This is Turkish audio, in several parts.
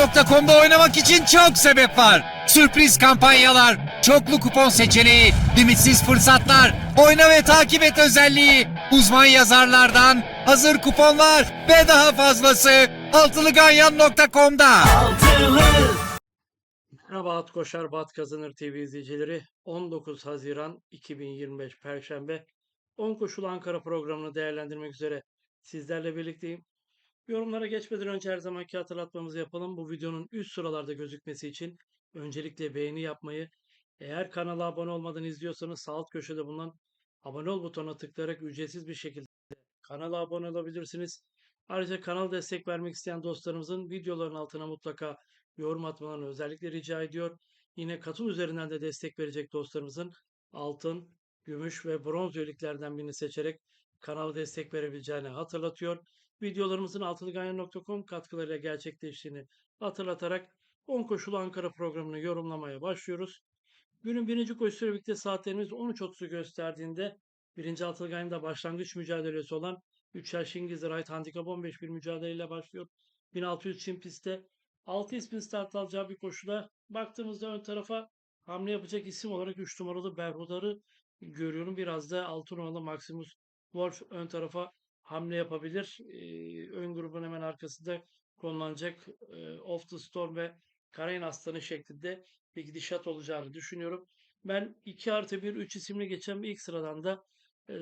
AtılganYan.com'da oynamak için çok sebep var. Sürpriz kampanyalar, çoklu kupon seçeneği, limitsiz fırsatlar, oyna ve takip et özelliği, uzman yazarlardan hazır kuponlar ve daha fazlası AtılganYan.com'da. Merhaba At Koşar Bat Kazanır TV izleyicileri. 19 Haziran 2025 Perşembe 10 Koşulu Ankara programını değerlendirmek üzere sizlerle birlikteyim. Yorumlara geçmeden önce her zamanki hatırlatmamızı yapalım. Bu videonun üst sıralarda gözükmesi için öncelikle beğeni yapmayı, eğer kanala abone olmadan izliyorsanız sağ alt köşede bulunan abone ol butonuna tıklayarak ücretsiz bir şekilde kanala abone olabilirsiniz. Ayrıca kanal destek vermek isteyen dostlarımızın videoların altına mutlaka yorum atmalarını özellikle rica ediyor. Yine katıl üzerinden de destek verecek dostlarımızın altın, gümüş ve bronz üyeliklerden birini seçerek kanala destek verebileceğini hatırlatıyor. Videolarımızın altılıganyan.com katkılarıyla gerçekleştiğini hatırlatarak 10 koşulu Ankara programını yorumlamaya başlıyoruz. Günün birinci koşusuyla birlikte saatlerimiz 13.30'u gösterdiğinde birinci Atılganyan'da başlangıç mücadelesi olan 3 yaş İngiliz Right Handicap 15 bir mücadeleyle başlıyor. 1600 Çin pistte 6 ismin start alacağı bir koşuda baktığımızda ön tarafa hamle yapacak isim olarak 3 numaralı Berhudar'ı görüyorum. Biraz da 6 numaralı Maximus Wolf ön tarafa hamle yapabilir. Ee, ön grubun hemen arkasında konulacak e, Off the Storm ve Karayin Aslanı şeklinde bir gidişat olacağını düşünüyorum. Ben 2 artı 1 3 isimli geçen ilk sıradan da e,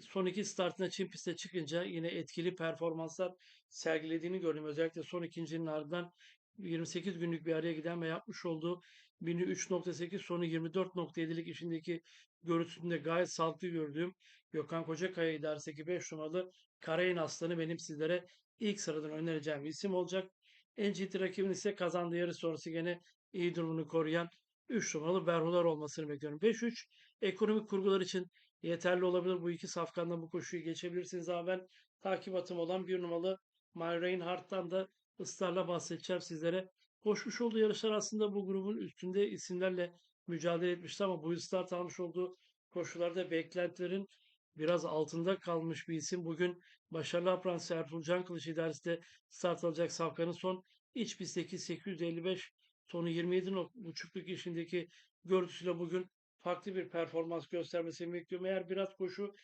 son iki startına Çin piste çıkınca yine etkili performanslar sergilediğini gördüm. Özellikle son ikincinin ardından 28 günlük bir araya giden ve yapmış olduğu 3.8 sonu 24.7'lik işindeki görüntüsünde gayet sağlıklı gördüğüm Gökhan Kocakaya idaresindeki 5 numaralı Karayın Aslanı benim sizlere ilk sıradan önereceğim isim olacak. En ciddi rakibin ise kazandığı yarış sonrası gene iyi durumunu koruyan 3 numaralı Berhular olmasını bekliyorum. 5-3 ekonomik kurgular için yeterli olabilir. Bu iki safkandan bu koşuyu geçebilirsiniz ama ben takip atım olan bir numaralı My Reinhardt'tan da ısrarla bahsedeceğim sizlere. Koşmuş olduğu yarışlar aslında bu grubun üstünde isimlerle mücadele etmişti ama bu yıl start almış olduğu koşularda beklentilerin biraz altında kalmış bir isim. Bugün başarılı Apransı Ertuğrul Can Kılıç idaresinde start alacak Safkan'ın son iç pistteki 855 sonu 27.5'luk işindeki görüntüsüyle bugün farklı bir performans göstermesini bekliyorum. Eğer biraz koşu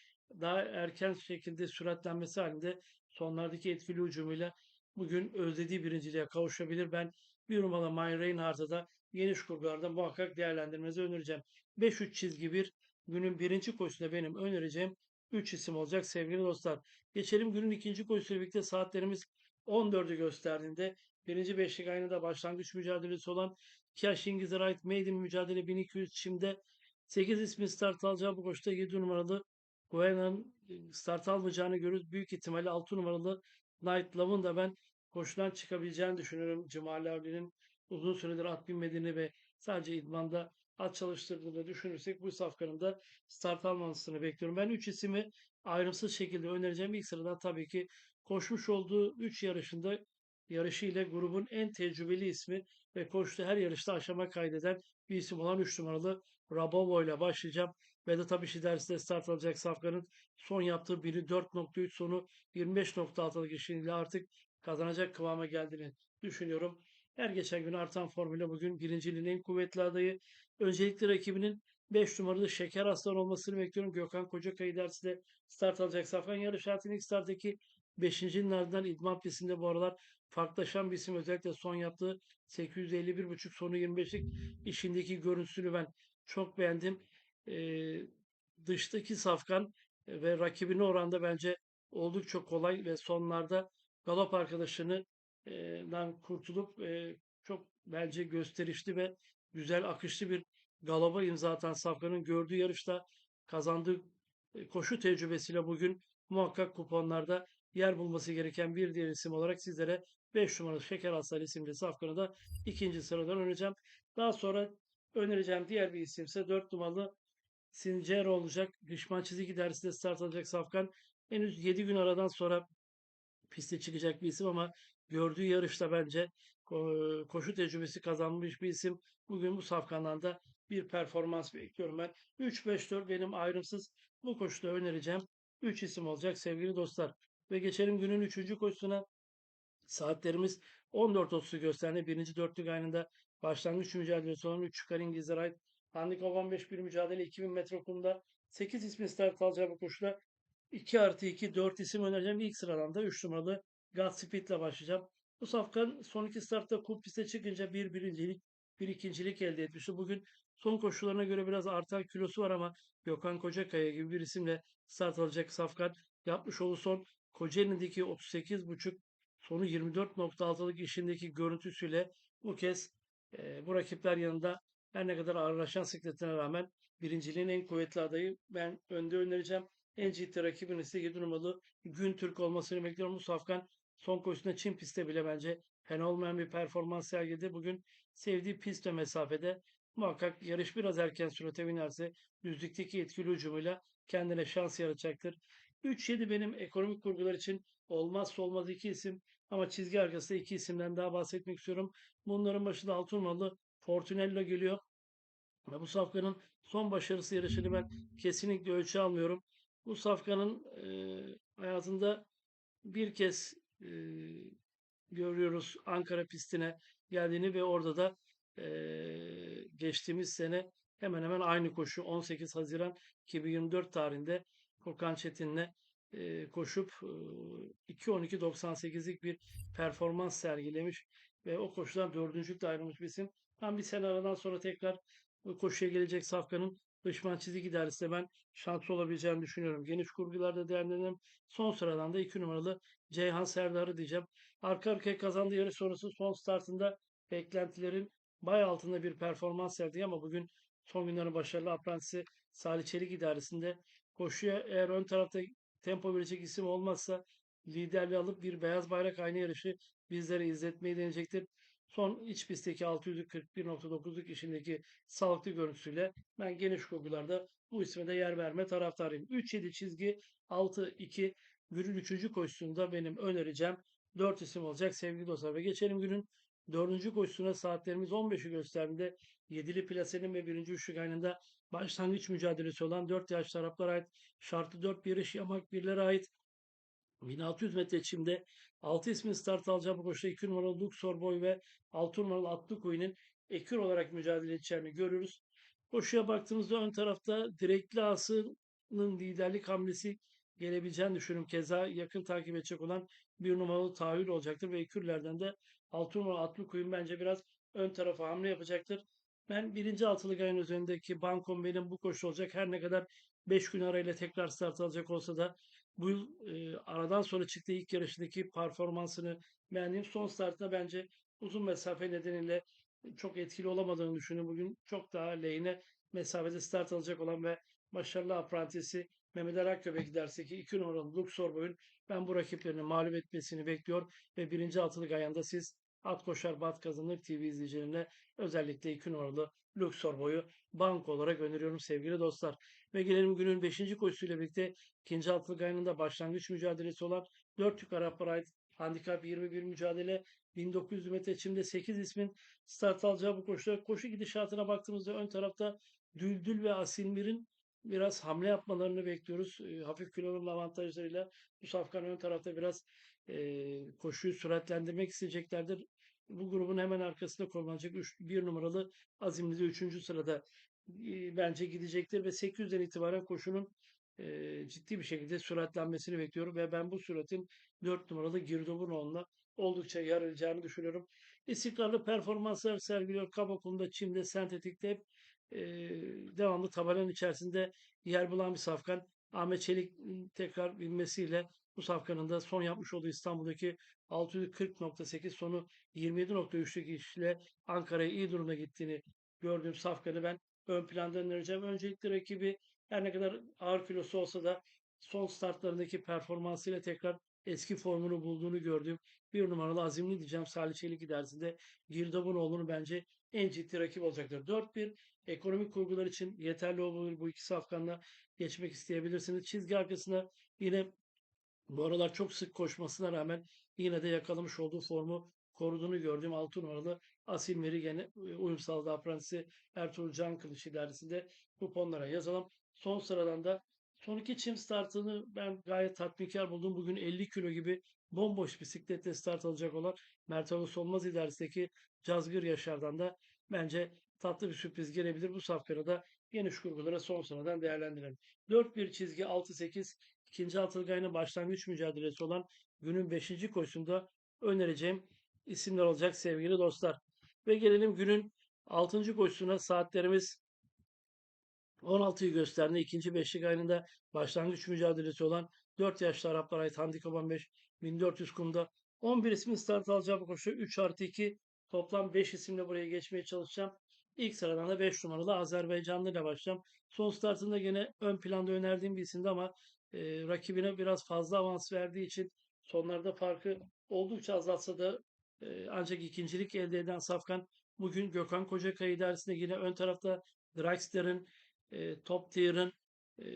daha erken şekilde süratlenmesi halinde sonlardaki etkili hücumuyla bugün özlediği birinciliğe kavuşabilir. Ben bir numaralı My Reinhardt'a da geniş kurgularda muhakkak değerlendirmenizi önereceğim. 5-3 çizgi bir günün birinci koşusunda benim önereceğim 3 isim olacak sevgili dostlar. Geçelim günün ikinci koşusuyla birlikte saatlerimiz 14'ü gösterdiğinde birinci beşlik aynı da başlangıç mücadelesi olan İngiliz Right Maiden mücadele 1200 çimde 8 ismin start alacağı bu koşuda 7 numaralı Guena'nın start almayacağını görürüz. Büyük ihtimalle 6 numaralı Night Love'ın da ben koşudan çıkabileceğini düşünüyorum. Cemal Avli'nin uzun süredir at binmediğini ve sadece idmanda at çalıştırdığını düşünürsek bu safkanın da start almasını bekliyorum. Ben 3 ismi ayrımsız şekilde önereceğim. İlk sırada tabii ki koşmuş olduğu 3 yarışında yarışı ile grubun en tecrübeli ismi ve koştuğu her yarışta aşama kaydeden bir isim olan 3 numaralı Rabovo ile başlayacağım. Vedat Abişi dersinde start alacak Safkan'ın son yaptığı biri 4.3 sonu 25.6'lık işiyle artık kazanacak kıvama geldiğini düşünüyorum. Her geçen gün artan formüle bugün birinciliğin en kuvvetli adayı. Öncelikli rakibinin 5 numaralı Şeker Aslan olmasını bekliyorum. Gökhan Kocakaya dersinde start alacak Safkan yarış hayatının ilk starttaki 5.'nin ardından İdman pistinde bu aralar farklılaşan bir isim. Özellikle son yaptığı 851.5 sonu 25'lik işindeki görüntüsünü ben çok beğendim. Ee, dıştaki Safkan ve rakibine oranda bence oldukça kolay ve sonlarda galop arkadaşından kurtulup e, çok bence gösterişli ve güzel akışlı bir galoba imza atan Safkan'ın gördüğü yarışta kazandığı e, koşu tecrübesiyle bugün muhakkak kuponlarda yer bulması gereken bir diğer isim olarak sizlere 5 numaralı Şeker Aslan isimli Safkan'ı da ikinci sıradan önereceğim. Daha sonra önereceğim diğer bir isimse 4 numaralı Sincer olacak. Düşman çizgi dersinde start alacak Safkan. Henüz 7 gün aradan sonra piste çıkacak bir isim ama gördüğü yarışta bence ko- koşu tecrübesi kazanmış bir isim. Bugün bu safkandan da bir performans bekliyorum ben. 3-5-4 benim ayrımsız bu koşuda önereceğim. 3 isim olacak sevgili dostlar. Ve geçelim günün 3. koşusuna. Saatlerimiz 14.30'u gösterdi. Birinci dörtlük aynında başlangıç mücadelesi olan 3 çıkar İngilizlere ait Handikap 15 bir mücadele 2000 metre kumda 8 ismin start alacağı bu koşuda 2 artı 2 4 isim önereceğim. İlk sıradan da 3 numaralı Godspeed ile başlayacağım. Bu safkan son iki startta kum piste çıkınca bir birincilik bir ikincilik elde etmişti. Bugün son koşullarına göre biraz artan kilosu var ama Gökhan Kocakaya gibi bir isimle start alacak safkan yapmış olduğu son Kocaeli'ndeki 38.5 sonu 24.6'lık işindeki görüntüsüyle bu kez e, bu rakipler yanında her ne kadar ağırlaşan sikletine rağmen birinciliğin en kuvvetli adayı ben önde önereceğim. En ciddi rakibin ise 7 numaralı Gün Türk olmasını bekliyorum. Bu safkan son koşusunda Çin pistte bile bence fena olmayan bir performans sergiledi. Bugün sevdiği pist ve mesafede muhakkak yarış biraz erken sürate binerse düzlükteki etkili hücumuyla kendine şans yaratacaktır. 3-7 benim ekonomik kurgular için olmazsa olmaz iki isim ama çizgi arkasında iki isimden daha bahsetmek istiyorum. Bunların başında altı numaralı Fortunello geliyor. Ve bu safkanın son başarısı yarışını ben kesinlikle ölçü almıyorum. Bu safkanın e, hayatında bir kez görüyoruz Ankara pistine geldiğini ve orada da e, geçtiğimiz sene hemen hemen aynı koşu 18 Haziran 2024 tarihinde Furkan Çetin'le e, koşup e, 2.12.98'lik bir performans sergilemiş ve o koşudan dördüncülükle ayrılmış bir isim. Ben bir sene aradan sonra tekrar koşuya gelecek Safkan'ın dışman çizgi idaresinde ben şanslı olabileceğini düşünüyorum. Geniş kurgularda değerlendirelim. Son sıradan da 2 numaralı Ceyhan Serdar'ı diyeceğim. Arka arkaya kazandığı yarış sonrası son startında beklentilerin bay altında bir performans sergiledi ama bugün son günlerin başarılı aprentisi Salih Çelik idaresinde koşuya eğer ön tarafta tempo verecek isim olmazsa liderliği alıp bir beyaz bayrak aynı yarışı bizlere izletmeyi deneyecektir. Son iç pistteki 641.9'luk işindeki sağlıklı görüntüsüyle ben geniş kurgularda bu isme de yer verme taraftarıyım. 3-7 çizgi 6-2 günün 3. koşusunda benim önereceğim 4 isim olacak sevgili dostlar. Ve geçelim günün 4. koşusuna saatlerimiz 15'i gösterdiğinde 7'li plasenin ve 1. üçlük aynında başlangıç mücadelesi olan 4 yaş taraflara ait şartlı 4 bir yarış yamak birlere ait 1600 metre çimde 6 ismin start alacağı bu koşuda 2 numaralı Luxor Boy ve 6 numaralı Atlı Koyun'un ekür olarak mücadele edeceğini görüyoruz. Koşuya baktığımızda ön tarafta direkli asının liderlik hamlesi gelebileceğini düşünüyorum. Keza yakın takip edecek olan bir numaralı tahvil olacaktır ve ekürlerden de 6 numaralı Atlı Koyun bence biraz ön tarafa hamle yapacaktır. Ben birinci altılık ayın üzerindeki bankom benim bu koşu olacak. Her ne kadar 5 gün arayla tekrar start alacak olsa da bu yıl e, aradan sonra çıktığı ilk yarışındaki performansını beğendiğim son startta bence uzun mesafe nedeniyle çok etkili olamadığını düşünüyorum. Bugün çok daha lehine mesafede start alacak olan ve başarılı aprantisi Mehmet Ali Akgöbek giderse ki 2 numaralı Luxor boyun ben bu rakiplerini mağlup etmesini bekliyor ve birinci altılık ayağında siz At Koşar Bat Kazanır TV izleyicilerine özellikle 2 numaralı Luxor boyu bank olarak öneriyorum sevgili dostlar. Ve gelelim günün 5. koşusuyla birlikte ikinci altılık ayında başlangıç mücadelesi olan 4 Türk Araplara ait handikap 21 mücadele 1900 metre çimde 8 ismin start alacağı bu koşuda koşu gidişatına baktığımızda ön tarafta Düldül ve Asilmir'in biraz hamle yapmalarını bekliyoruz. E, hafif kilonun avantajlarıyla bu safkan ön tarafta biraz e, koşuyu süratlendirmek isteyeceklerdir. Bu grubun hemen arkasında kullanacak 1 numaralı Azimli de 3. sırada e, bence gidecektir ve 800'den itibaren koşunun e, ciddi bir şekilde süratlenmesini bekliyorum ve ben bu süratin 4 numaralı Girdobunoğlu'na oldukça yarayacağını düşünüyorum. İstikrarlı performanslar sergiliyor. Kabakum'da, Çim'de, sentetikte hep e, devamlı tabelanın içerisinde yer bulan bir safkan. Ahmet Çelik tekrar bilmesiyle bu safkanın da son yapmış olduğu İstanbul'daki 640.8 sonu 27.3'lük işle Ankara'ya iyi durumda gittiğini gördüğüm safkanı ben ön planda önereceğim. Öncelikle rakibi her ne kadar ağır kilosu olsa da son startlarındaki performansıyla tekrar eski formunu bulduğunu gördüğüm bir numaralı azimli diyeceğim Salih Çelik idaresinde Girdabunoğlu'nu bence en ciddi rakip olacaktır. 4-1 ekonomik kurgular için yeterli olabilir. Bu iki safkanla geçmek isteyebilirsiniz. Çizgi arkasına yine bu aralar çok sık koşmasına rağmen yine de yakalamış olduğu formu koruduğunu gördüğüm 6 numaralı Asil Meri gene uyum sağladı aprentisi Ertuğrul Can Kılıç idaresinde kuponlara yazalım. Son sıradan da son iki çim startını ben gayet tatminkar buldum. Bugün 50 kilo gibi bomboş bisikletle start alacak olan Mert Ağustos Olmaz idaresindeki Cazgır Yaşar'dan da bence tatlı bir sürpriz gelebilir. Bu safkada da geniş kurgulara son sıradan değerlendirelim. 4-1 çizgi 6-8 ikinci altılı ayının başlangıç mücadelesi olan günün 5. koşusunda önereceğim isimler olacak sevgili dostlar. Ve gelelim günün 6. koşusuna saatlerimiz 16'yı gösterdi. İkinci beşlik ayında başlangıç mücadelesi olan 4 yaşlı Araplara ait Handikap 15 1400 kumda 11 ismin start alacağı bu koşu 3 artı 2 toplam 5 isimle buraya geçmeye çalışacağım. İlk sıradan da 5 numaralı Azerbaycanlı ile başlayacağım. Son startında yine ön planda önerdiğim bir isimdi ama e, rakibine biraz fazla avans verdiği için sonlarda farkı oldukça azaltsa da e, ancak ikincilik elde eden Safkan bugün Gökhan Kocakaya idaresinde yine ön tarafta Dragster'ın e, Top Tier'ın e,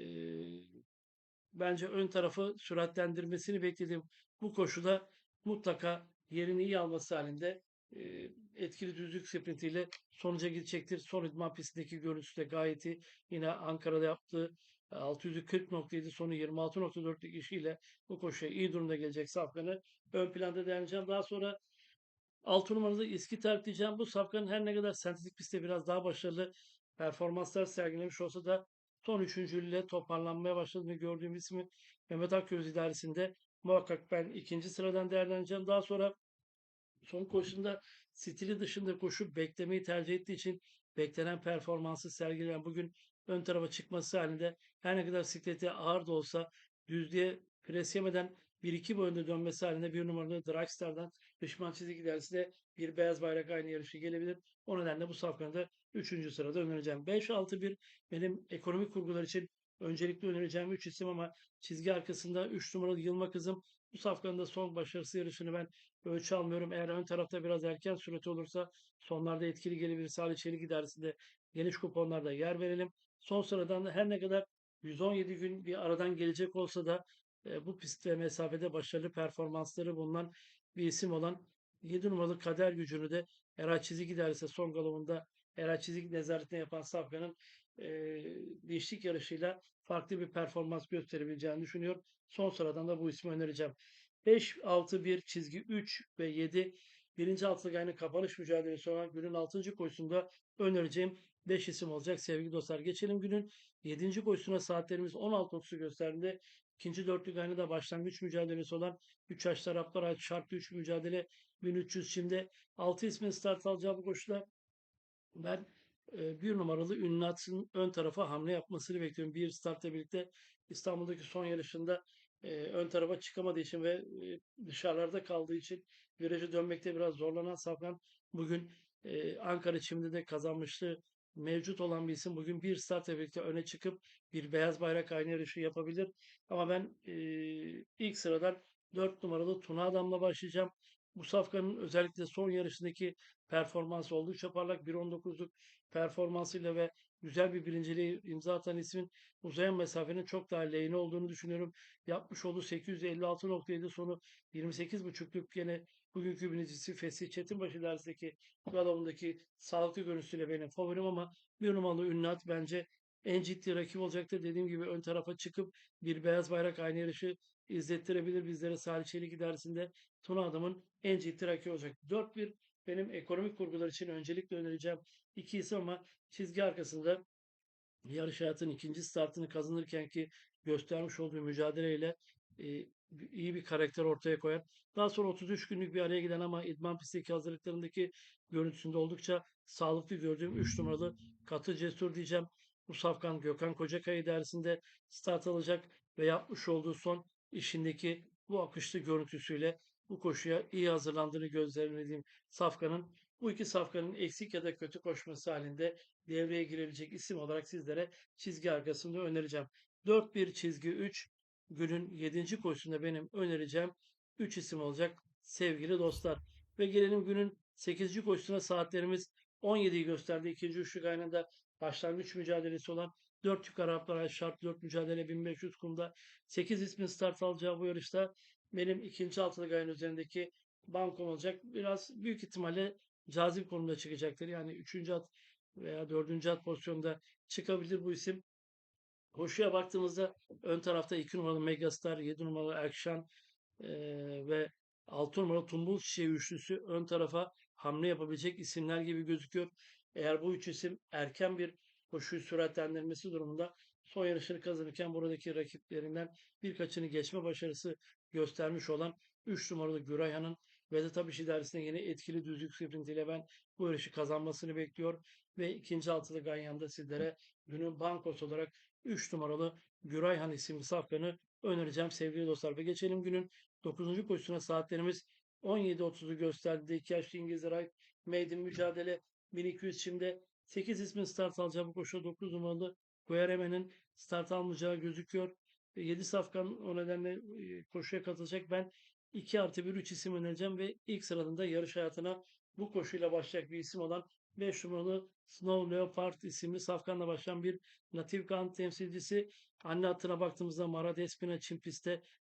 bence ön tarafı süratlendirmesini beklediğim bu koşuda mutlaka yerini iyi alması halinde e, etkili düzlük sprintiyle sonuca gidecektir. Son idman pistindeki görüntüsü de gayet iyi. Yine Ankara'da yaptığı 640.7 sonu 26.4'lük işiyle bu koşuya iyi durumda gelecek Safkan'ı ön planda değerlendireceğim. Daha sonra 6 numaralı İskiter diyeceğim. Bu Safkan'ın her ne kadar sentetik pistte biraz daha başarılı performanslar sergilemiş olsa da son üçüncülüğüyle toparlanmaya başladığını gördüğüm ismi Mehmet Akgöz idaresinde muhakkak ben ikinci sıradan değerlendireceğim. Daha sonra son koşusunda stili dışında koşu beklemeyi tercih ettiği için beklenen performansı sergileyen bugün ön tarafa çıkması halinde her ne kadar sikleti ağır da olsa düzlüğe pres yemeden 1-2 boyunda dönmesi halinde bir numaralı Dragstar'dan düşman çizgi ilerisinde bir beyaz bayrak aynı yarışı gelebilir. O nedenle bu safkanı da 3. sırada önereceğim. 5-6-1 benim ekonomik kurgular için öncelikli önereceğim 3 isim ama çizgi arkasında 3 numaralı Yılma Kızım bu safkanın da son başarısı yarışını ben ölçü almıyorum. Eğer ön tarafta biraz erken süreti olursa sonlarda etkili gelebilir. Salih Çelik idaresinde geniş kuponlarda yer verelim. Son sıradan da her ne kadar 117 gün bir aradan gelecek olsa da e, bu pist ve mesafede başarılı performansları bulunan bir isim olan 7 numaralı kader gücünü de Eray Çizik idaresi son galonunda Eray Çizik nezaretine yapan Safkan'ın e, dişlik yarışıyla farklı bir performans gösterebileceğini düşünüyor. Son sıradan da bu ismi önereceğim. 5, 6, 1, çizgi 3 ve 7 birinci altılı aynı kapanış mücadelesi olan günün 6. koşusunda önereceğim 5 isim olacak sevgili dostlar. Geçelim günün 7. koşusuna saatlerimiz 16.30'u gösterdiğinde ikinci dörtlük aynı da başlangıç mücadelesi olan 3 yaşlı Araplar ait şartlı 3 mücadele 1300 şimdi 6 ismin start alacağı bu koşuda ben e, bir numaralı Ünlat'ın ön tarafa hamle yapmasını bekliyorum. Bir startla birlikte İstanbul'daki son yarışında e, ön tarafa çıkamadığı için ve e, dışarılarda kaldığı için virajı dönmekte biraz zorlanan Safran bugün Ankara Çim'de de kazanmışlığı mevcut olan bir isim. Bugün bir startla birlikte öne çıkıp bir beyaz bayrak aynı yarışı yapabilir. Ama ben e, ilk sıradan 4 numaralı Tuna Adam'la başlayacağım. Bu safkanın özellikle son yarışındaki performansı oldukça parlak. 1.19'luk performansıyla ve güzel bir birinciliği imza atan ismin uzayan mesafenin çok daha lehine olduğunu düşünüyorum. Yapmış olduğu 856.7 sonu 28.5'luk yine bugünkü birincisi Fesih Çetinbaşı dersindeki galonundaki sağlıklı görüntüsüyle benim favorim ama bir numaralı Ünlat bence en ciddi rakip olacaktır. Dediğim gibi ön tarafa çıkıp bir beyaz bayrak aynı yarışı izlettirebilir bizlere Salih Çelik idaresinde Tuna Adam'ın en ciddi rakibi olacak. 4-1 benim ekonomik kurgular için öncelikle önereceğim iki isim ama çizgi arkasında yarış hayatının ikinci startını kazanırken ki göstermiş olduğu mücadeleyle e, iyi bir karakter ortaya koyan. Daha sonra 33 günlük bir araya giden ama idman pistteki hazırlıklarındaki görüntüsünde oldukça sağlıklı gördüğüm 3 numaralı Katı Cesur diyeceğim. Bu safkan Gökhan Kocakaya dersinde start alacak ve yapmış olduğu son işindeki bu akışlı görüntüsüyle bu koşuya iyi hazırlandığını gözlemlediğim Safkan'ın bu iki Safkan'ın eksik ya da kötü koşması halinde devreye girebilecek isim olarak sizlere çizgi arkasında önereceğim. 4-1 çizgi 3 günün 7. koşusunda benim önereceğim 3 isim olacak sevgili dostlar. Ve gelelim günün 8. koşusuna saatlerimiz 17'yi gösterdi. İkinci üçlük aynında başlangıç mücadelesi olan 4 yukarı Araplara şart 4 mücadele 1500 kumda 8 ismin start alacağı bu yarışta benim ikinci altılık ayın üzerindeki bankom olacak. Biraz büyük ihtimalle cazip konumda çıkacaktır. Yani üçüncü at veya dördüncü at pozisyonda çıkabilir bu isim. Koşuya baktığımızda ön tarafta 2 numaralı Megastar, 7 numaralı Erkşan, e, ve 6 numaralı Tumbul Çiçeği üçlüsü ön tarafa hamle yapabilecek isimler gibi gözüküyor. Eğer bu üç isim erken bir koşuyu süratlendirmesi durumunda son yarışını kazanırken buradaki rakiplerinden birkaçını geçme başarısı göstermiş olan 3 numaralı Gürayhan'ın Vedat Abiş idaresinde yine etkili düzlük sprintiyle ben bu yarışı kazanmasını bekliyor. Ve ikinci altılı Ganyan'da sizlere günün bankosu olarak 3 numaralı Gürayhan isimli safkanı önereceğim sevgili dostlar. Ve geçelim günün 9. koşusuna saatlerimiz 17.30'u gösterdi. İki yaşlı İngiliz Ray Maiden mücadele 1200 şimdi 8 ismin start alacağı bu koşuda 9 numaralı Guereme'nin start almayacağı gözüküyor. 7 safkan o nedenle e, koşuya katılacak. Ben 2 artı 1 3 isim önereceğim ve ilk sıradan da yarış hayatına bu koşuyla başlayacak bir isim olan 5 numaralı Snow Leopard isimli safkanla başlayan bir natif kan temsilcisi. Anne hatına baktığımızda Mara Despina Çin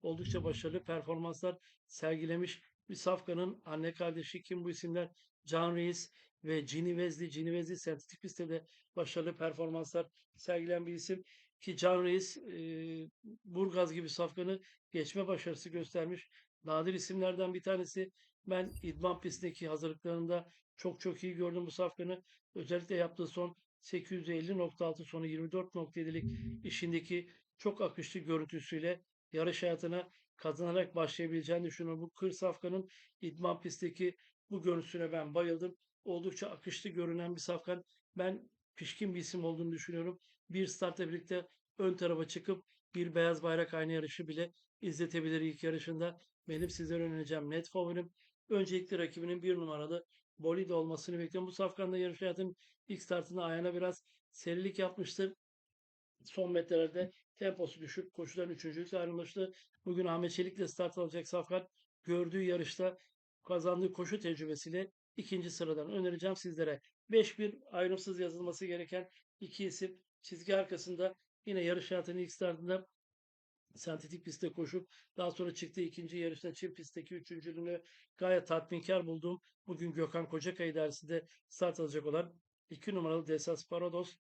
oldukça başarılı performanslar sergilemiş. Bir safkanın anne kardeşi kim bu isimler? Can Reis ve Ginny Wesley. Ginny Wesley sentetik pistte de başarılı performanslar sergileyen bir isim. Ki Can Reis e, Burgaz gibi safkanı geçme başarısı göstermiş. Nadir isimlerden bir tanesi. Ben idman pistindeki hazırlıklarında çok çok iyi gördüm bu safkanı. Özellikle yaptığı son 850.6 sonu 24.7'lik işindeki çok akışlı görüntüsüyle yarış hayatına kazanarak başlayabileceğini düşünüyorum. Bu kır safkanın idman pistteki bu görüntüsüne ben bayıldım. Oldukça akışlı görünen bir safkan. Ben pişkin bir isim olduğunu düşünüyorum. Bir startla birlikte ön tarafa çıkıp bir beyaz bayrak aynı yarışı bile izletebilir ilk yarışında. Benim sizlere önereceğim net favorim. Öncelikle rakibinin bir numaralı bolide olmasını bekliyorum. Bu safkanda yarış hayatının ilk startında ayağına biraz serilik yapmıştır. Son metrelerde temposu düşük. Koşudan üçüncülükle ayrılmıştı. Bugün Ahmet Çelik'le start alacak Safkan gördüğü yarışta kazandığı koşu tecrübesiyle ikinci sıradan önereceğim sizlere. 5-1 ayrımsız yazılması gereken iki isim çizgi arkasında yine yarış hayatının ilk startında sentetik pistte koşup daha sonra çıktığı ikinci yarışta çim pistteki üçüncülüğünü gayet tatminkar bulduğum bugün Gökhan Kocakay idaresinde start alacak olan 2 numaralı Desas Parados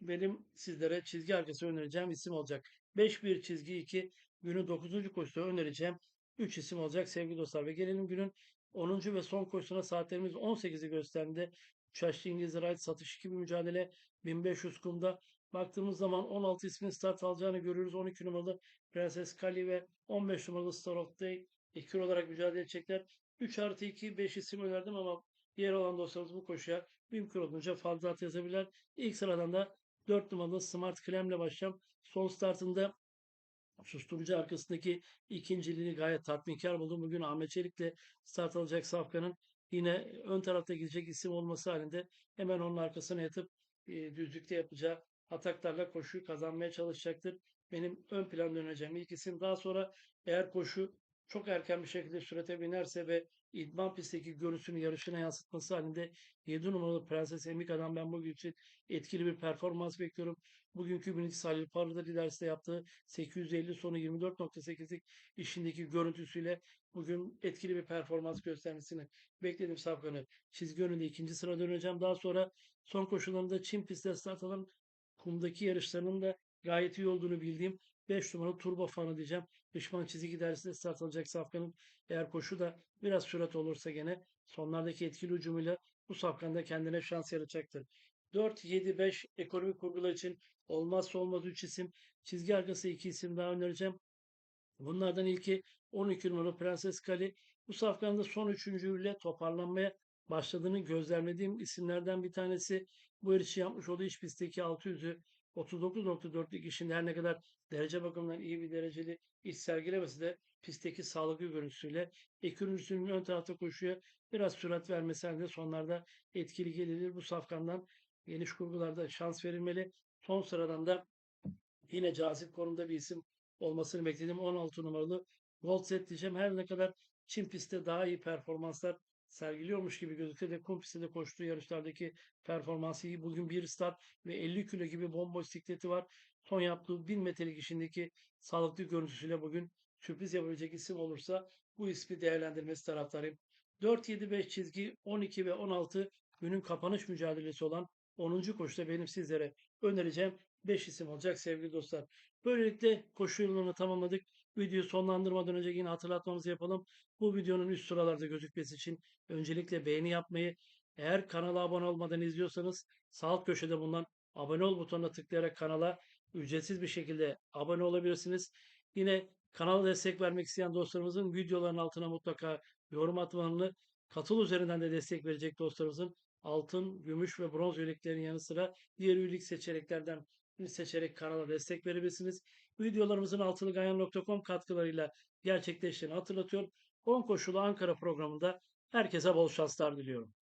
benim sizlere çizgi arkası önereceğim isim olacak. 5-1 çizgi 2 günün 9. koşusu önereceğim 3 isim olacak sevgili dostlar. Ve gelelim günün 10. ve son koşusuna saatlerimiz 18'i gösterdi. Çaşlı İngiliz Ride satış 2 bir mücadele 1500 kumda. Baktığımız zaman 16 ismin start alacağını görüyoruz. 12 numaralı Prenses Kali ve 15 numaralı Star of Day ekür olarak mücadele edecekler. 3 artı 2 5 isim önerdim ama diğer olan dostlarımız bu koşuya mümkün olduğunca fazla at yazabilirler. İlk sıradan da 4 numaralı Smart Clem'le başlayacağım. Son startında susturucu arkasındaki ikinciliğini gayet tatminkar buldum. Bugün Ahmet Çelik'le start alacak Safkan'ın yine ön tarafta gidecek isim olması halinde hemen onun arkasına yatıp e, düzlükte yapacağı ataklarla koşuyu kazanmaya çalışacaktır. Benim ön planda önereceğim ilk isim. Daha sonra eğer koşu çok erken bir şekilde sürete binerse ve idman pistteki görüntüsünü yarışına yansıtması halinde 7 numaralı Prenses Emika'dan ben bugün için etkili bir performans bekliyorum. Bugünkü birinci Salih Parlı'da liderste yaptığı 850 sonu 24.8'lik işindeki görüntüsüyle bugün etkili bir performans göstermesini bekledim Safkan'ı. Çizgi önünde ikinci sırada döneceğim. Daha sonra son koşularında Çin pistte start alan kumdaki yarışlarının da gayet iyi olduğunu bildiğim 5 numaralı turbo fanı diyeceğim. Düşman çizgi dersinde start alacak Safkan'ın eğer koşu da biraz sürat olursa gene sonlardaki etkili ucumuyla bu Safkan'da kendine şans yaratacaktır. 4-7-5 ekonomik kurgular için olmazsa olmaz 3 isim. Çizgi arkası 2 isim daha önereceğim. Bunlardan ilki 12 numaralı Prenses Kali. Bu safkanda son üçüncüyle toparlanmaya başladığını gözlemlediğim isimlerden bir tanesi. Bu yarışı yapmış olduğu iç pistteki 600'ü 39.4'lük işinde her ne kadar derece bakımından iyi bir dereceli iş sergilemesi de pistteki sağlıklı görüntüsüyle ekürüncüsünün ön tarafta koşuya biraz sürat vermesi halinde sonlarda etkili gelir. Bu safkandan geniş kurgularda şans verilmeli. Son sıradan da yine cazip konumda bir isim olmasını beklediğim 16 numaralı Gold Set diyeceğim. Her ne kadar Çin pistte daha iyi performanslar sergiliyormuş gibi gözükse de kum pistte de koştuğu yarışlardaki performansı iyi. Bugün bir start ve 50 kilo gibi bomboş sikleti var. Son yaptığı 1000 metrelik işindeki sağlıklı görüntüsüyle bugün sürpriz yapabilecek isim olursa bu ismi değerlendirmesi taraftarıyım. 4-7-5 çizgi 12 ve 16 günün kapanış mücadelesi olan 10. koşuda benim sizlere önereceğim 5 isim olacak sevgili dostlar. Böylelikle koşu yılını tamamladık. Videoyu sonlandırmadan önce yine hatırlatmamızı yapalım. Bu videonun üst sıralarda gözükmesi için öncelikle beğeni yapmayı, eğer kanala abone olmadan izliyorsanız sağ alt köşede bulunan abone ol butonuna tıklayarak kanala ücretsiz bir şekilde abone olabilirsiniz. Yine kanala destek vermek isteyen dostlarımızın videoların altına mutlaka yorum atmalarını, katıl üzerinden de destek verecek dostlarımızın altın, gümüş ve bronz üyeliklerin yanı sıra diğer üyelik seçeneklerden seçerek kanala destek verebilirsiniz. Videolarımızın altılıgayan.com katkılarıyla gerçekleştiğini hatırlatıyor. 10 koşulu Ankara programında herkese bol şanslar diliyorum.